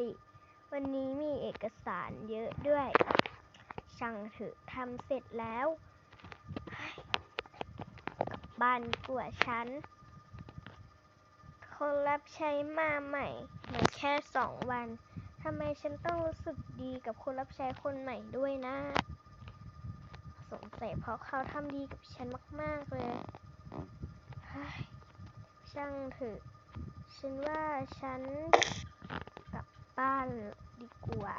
ติ วันนี้มีเอกสารเยอะด้วย ช่างเถอะทำเสร็จแล้วกลับบ้านดีกว่าฉันคนรับใช้มาใหม่ในแค่สองวันทำไมฉันต้องรู้สึกดีกับคนรับใช้คนใหม่ด้วยนะ สงสัยเพราะเขาทำดีกับฉันมาก ๆ เลย ช่างเถอะ ฉันว่าฉัน บ้านดีกว่า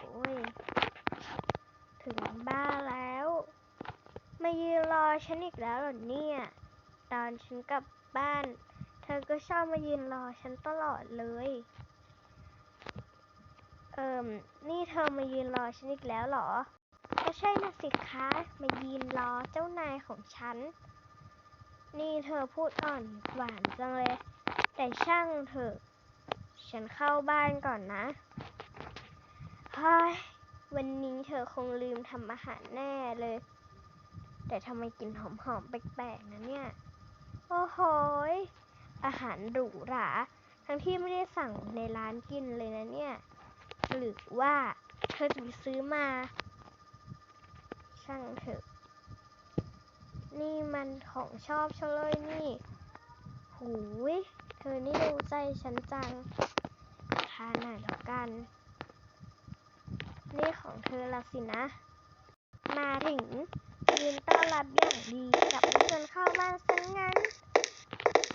โอ้ยถึงบ้านแล้ว มายืนรอฉันอีกแล้วเหรอเนี่ย ตอนฉันกลับบ้าน เธอก็ชอบมายืนรอฉันตลอดเลย เอิมนี่เธอมายืนรอฉันอีกแล้วเหรอ ก็ใช่นะสิคะมายืนรอเจ้านายของฉัน นี่เธอพูดอ่อนหวานจังเลย แต่ช่างเถอะ ฉันเข้าบ้านก่อนนะเฮ้ยวันนี้เธอคงลืมทำอาหารแน่เลย แต่ทำไมกลิ่นหอมๆแปลกๆนะเนี่ย โอ้โหอาหารหรูหรา ทั้งที่ไม่ได้สั่งในร้านกินเลยนะเนี่ย หรือว่าเธอจะไปซื้อมา ช่างเถอะ นี่มันของชอบฉันเลยนี่ หูย ธอนี่รู้ใจฉันจังทานหน่อยแล้วกัน นี่ของเธอละสินะ มาถึงยืนต้อนรับอย่างดีกับไม่ชวนเข้าบ้านซะงั้น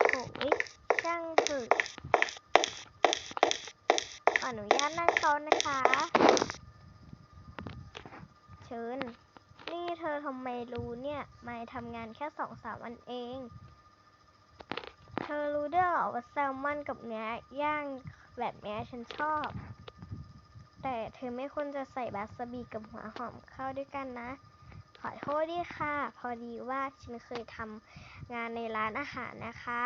โอ้ยช่างเถอะออนุญาตนั่งโต๊ะนะคะ เชิญ นี่เธอทำไมรู้เนี่ย ไม่ทำงานแค่สองสามวันเอง รู้ด้วยเหรอว่าแซลมอนกับเนื้อย่างแบบเนี้ฉันชอบ แต่เธอไม่ควรจะใส่บาสบีกับหัวหอมเข้าด้วยกันนะ ขอโทษด้วยค่ะ พอดีว่าฉันเคยทำงานในร้านอาหารนะคะ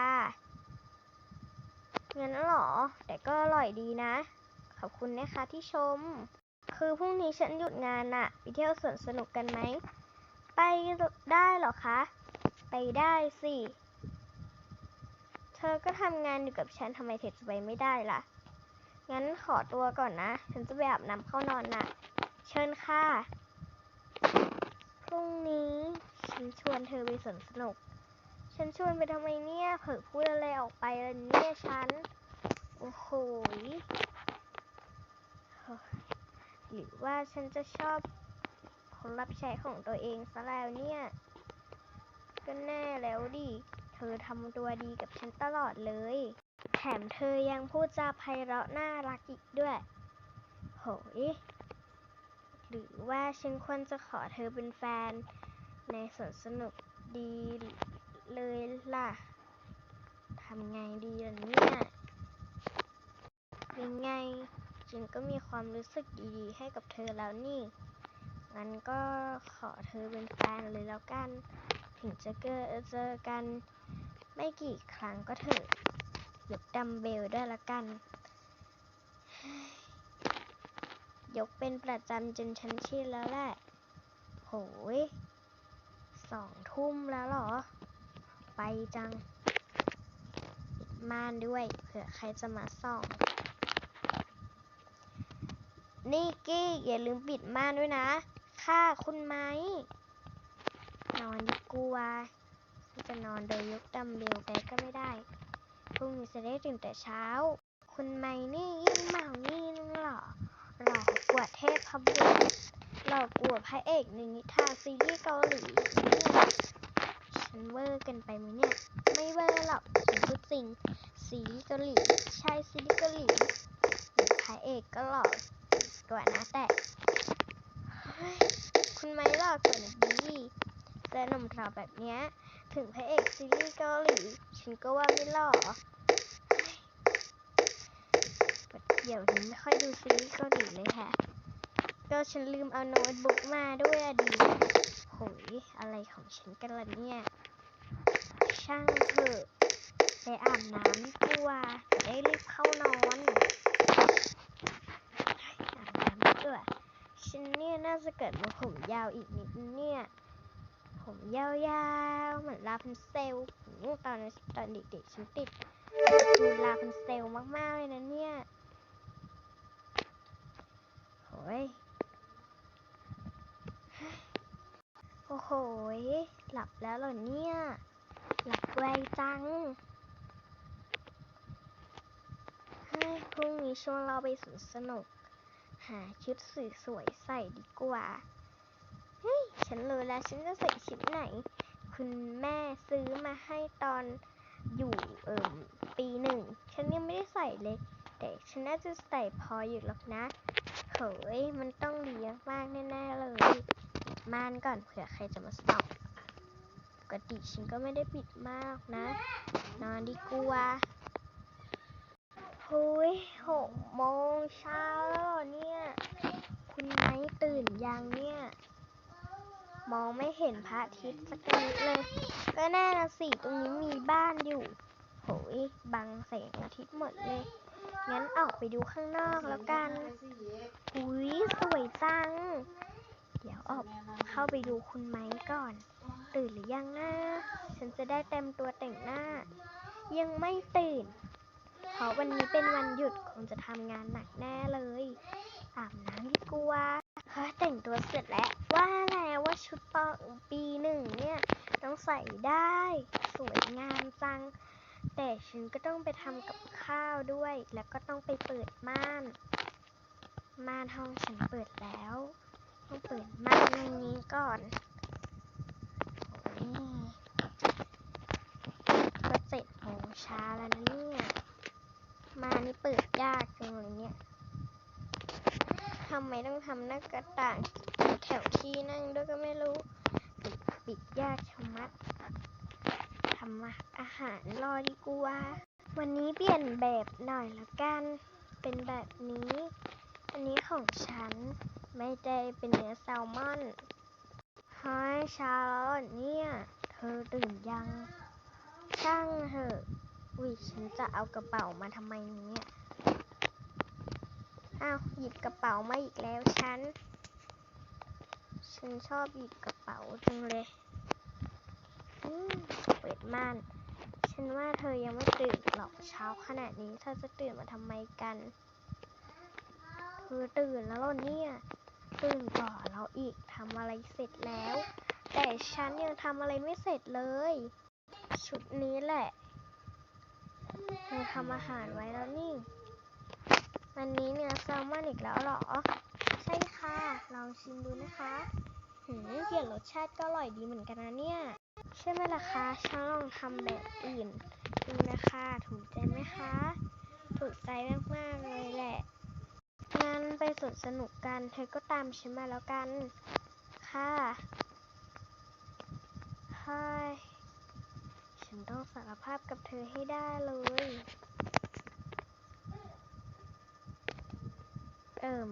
งั้นหรอ แต่ก็อร่อยดีนะ ขอบคุณนะคะที่ชม คือพรุ่งนี้ฉันหยุดงานน่ะไปเที่ยวสวนสนุกกันไหม ไปได้หรอคะ ไปได้สิ ธอก็ทำงานอยู่กับฉันทำไมเธอจะไปไม่ได้ล่ะ งั้นขอตัวก่อนนะ ฉันจะไปอาบน้ำเข้านอนนะ เชิญค่ะ พรุ่งนี้ฉันชวนเธอไปสนสนุก ฉันชวนไปทำไมเนี่ย เผลอพูดอะไรออกไปแล้วเนี่ยฉัน โอ้โห หรือว่าฉันจะชอบคนรับใช้ของตัวเองซะแล้วเนี่ย ก็แน่แล้วดิ อทำตัวดีกับฉันตลอดเลย แถมเธอยังพูดจาไพเราะน่ารักอีกด้วย โหย หรือว่าฉันควรจะขอเธอเป็นแฟน ในสวนสนุกดีเลยล่ะ ทำไงดีล่ะเนี่ยยังไงฉันก็มีความรู้สึกดีๆ ให้กับเธอแล้วนี่ งั้นก็ขอเธอเป็นแฟนเลยแล้วกัน ถึงจะเจอเจอกันไม่กี่ครั้งก็เถอะยกดัมเบลด้วยละกัน ยกเป็นประจำจนฉันชินแล้วแหละ โหยสองทุ่มแล้วหรอ ไปจังม่านด้วย เผื่อใครจะมาส่อง นี่กี้อย่าลืมปิดม่านด้วยนะ ค่ะคุณไหม นอนดีกว่าฉันจะนอนโดยยกดัมเบลไปก็ไม่ได้พรุ่งนี้จะได้ตื่นแต่เช้า คุณไหมนี่ยิ่งเมานี่นึงหรอหลอกกว่าเทพบุตรหลอกกว่าพระเอกในนิทานซีรีส์เกาหลีเนี่ยฉันเวอร์กันไปไหมเนี่ย ไม่เวอร์หรอกฉันพูดจริงซีรีส์เกาหลีใช่ซีรีส์เกาหลีพระเอกก็หล่อกว่านะแต่คุณไม่หลอกกว่านี้ แต่หนุ่มสาวแบบเนี้ย ถึงพระเอกซีรีส์เกาหลี ฉันก็ว่าไม่หล่อเดี๋ยวนี้ไม่ค่อยดูซีรีส์เกาหลีเลยแฮะก็ฉันลืมเอาโน้ตบุ๊กมาด้วยอะดีโหยอะไรของฉันกันล่ะเนี่ย ช่างเถอะไปอาบน้ำดีกว่าได้รีบเข้านอนอาบน้ำดีกว่าฉันเนี่ยน่าจะเกิดมาผมยาวอีกนิดเนี่ย ผมยาวๆ เหมือนลาพันเซลตอนตอนเด็กๆฉันติดดูลาพันเซลมากๆเลยนะเนี่ยโอ้ยโอ้โหยหลับแล้วเหรอเนี่ย หลับไวจังเฮ้พรุ่งนี้ชวนเราไปสวนสนุก หาชุดสวยๆใส่ดีกว่า ฮ้ย ฉันรู้แล้วฉันจะใส่ชุดไหน คุณแม่ซื้อมาให้ตอนอยู่เอ่มปีหนึ่ง ฉันยังไม่ได้ใส่เลย แต่ฉันน่าจะใส่พออยู่หรอกนะเฮ้ยมันต้องดีมากแน่ๆเลย ม่านก่อนเผื่อใครจะมาส่องปกติฉันก็ไม่ได้ปิดมากนะ นอนดีกว่าหุยหกโมงเช้าแล้วเนี่ย คุณไนตื่นยังเนี่ย มองไม่เห็นพระอาทิตย์สักนิดเลย ก็แน่นะสิตรงนี้มีบ้านอยู่โหยบังแสงอาทิตย์หมดเลย งั้นออกไปดูข้างนอกแล้วกันหุยสวยจัง เดี๋ยวออกเข้าไปดูคุณไม้ก่อน ตื่นหรือยังนะฉันจะได้เต็มตัวแต่งหน้า ยังไม่ตื่น เพราะวันนี้เป็นวันหยุดคงจะทำงานหนักแน่เลยอาบน้ำดีกว่าแต่งตัวเสร็จแล้วว่าแล้วว่า ชุดปอปีหนึ่งเนี่ยต้องใส่ได้สวยงามจัง แต่ฉันก็ต้องไปทำกับข้าวด้วย แล้วก็ต้องไปเปิดม่าน ม่านห้องฉันเปิดแล้ว ต้องเปิดม่านในนี้ก่อนโอ้ยก็เจ็ดโมงช้าแล้วนะเนี่ยมานี่เปิดยากจังเลยเนี่ยทำไมต้องทำหน้ากระต่าง แถวที่นั่งด้วยก็ไม่รู้ปิดปิดยากชะมัดทำมาอาหารรอดีกว่าวันนี้เปลี่ยนแบบหน่อยละกัน เป็นแบบนี้ อันนี้ของฉันไม่ได้เป็นเนื้อแซลมอนเฮ้ยช้าแล้วเนี่ย เธอตื่นยัง ช่างเถอะอุ้ยฉันจะเอากระเป๋ามาทำไมเนี่ย อ้าว หยิบกระเป๋ามาอีกแล้วฉัน ฉันชอบหยิบกระเป๋าจังเลยเปิดม่าน ฉันว่าเธอยังไม่ตื่นหรอกเช้าขนาดนี้เธอจะตื่นมาทำไมกันเธอตื่นแล้วเหรอเนี่ยตื่นก่อนเราอีกทำอะไรเสร็จแล้ว แต่ฉันยังทำอะไรไม่เสร็จเลย ชุดนี้แหละเธอทำอาหารไว้แล้วนี่วันนี้เนื้อแซลมอนอีกแล้วหรอ ใช่ค่ะ ลองชิมดูนะคะ หืมเปลี่ยนรสชาติก็อร่อยดีเหมือนกันนะเนี่ย ใช่ไหมล่ะคะฉันลองทำแบบอื่นดูนะคะ ถูกใจไหมคะ ถูกใจมากๆเลยแหละ งั้นไปสนสนุกกัน เธอก็ตามฉันมาแล้วกัน ค่ะฮ้ยฉันต้องสารภาพกับเธอให้ได้เลย เอิ่ม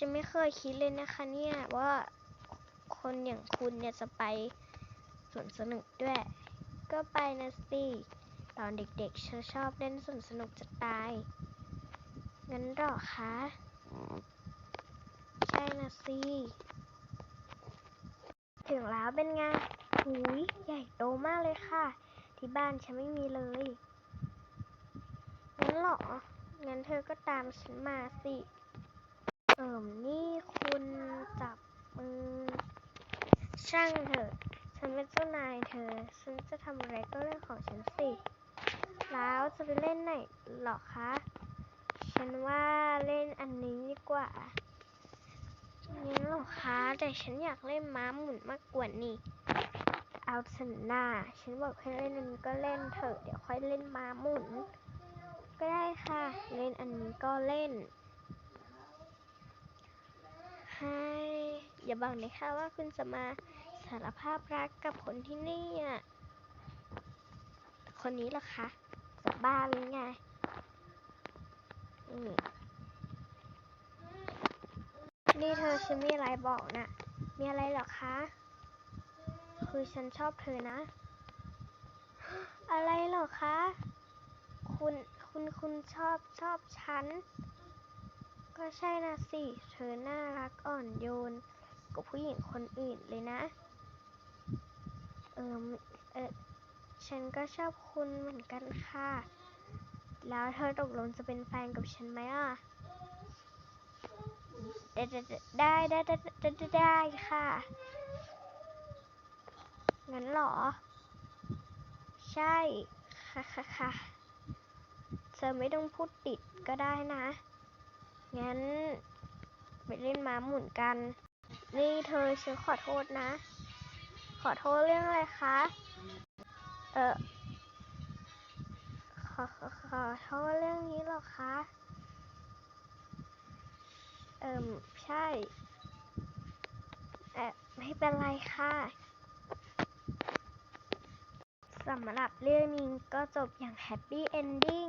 ฉันไม่เคยคิดเลยนะคะเนี่ยว่าคนอย่างคุณเนี่ยจะไปสวนสนุกด้วย ก็ไปนะสิตอนเด็กๆฉันชอบเล่นสวนสนุกจะตาย งั้นหรอคะ ใช่นะสิถึงแล้วเป็นไงหูยใหญ่โตมากเลยค่ะ ที่บ้านฉันไม่มีเลย งั้นหรอ งั้นเธอก็ตามฉันมาสิ เอิ่มนี่คุณจับมือ ช่างเถอะ ฉันเป็นเจ้านายเธอ ฉันจะทำอะไรก็เรื่องของฉันสิ แล้วจะไปเล่นไหนหรอคะ ฉันว่าเล่นอันนี้ดีกว่างั้นหรอคะ แต่ฉันอยากเล่นม้าหมุนมากกว่านี่ เอาเถอะหน้า ฉันบอกให้เล่นอันนี้ก็เล่นเถอะ เดี๋ยวค่อยเล่นม้าหมุน ก็ได้ค่ะ เล่นอันนี้ก็เล่น ให้อย่าบอกนะคะว่าคุณจะมาสารภาพรักกับคนที่นี่อะคนนี้หรอคะจะบ้าหรือไงนี่นี่เธอฉันมีอะไรบอกน่ะ มีอะไรหรอคะ คือฉันชอบเธอนะ อะไรหรอคะ คุณ คุณ คุณชอบชอบฉัน ก็ใช่นะสิ เธอน่ารักอ่อนโยนกว่าผู้หญิงคนอื่นเลยนะ เออเออฉันก็ชอบคุณเหมือนกันค่ะ แล้วเธอตกลงจะเป็นแฟนกับฉันไหมอะ ได้ได้ได้ได้ได้ได้ค่ะ งั้นเหรอ ใช่ ค่ะค่ะค่ะเธอไม่ต้องพูดติดก็ได้นะ งั้น ไปเล่นม้าหมุนกัน นี่เธอฉันขอโทษนะ ขอโทษเรื่องอะไรคะ เออขอขอขอโทษเรื่องนี้หรอคะ เอิมใช่เออไม่เป็นไรค่ะสำหรับเรื่องนี้ก็จบอย่างแฮปปี้เอนดิ้ง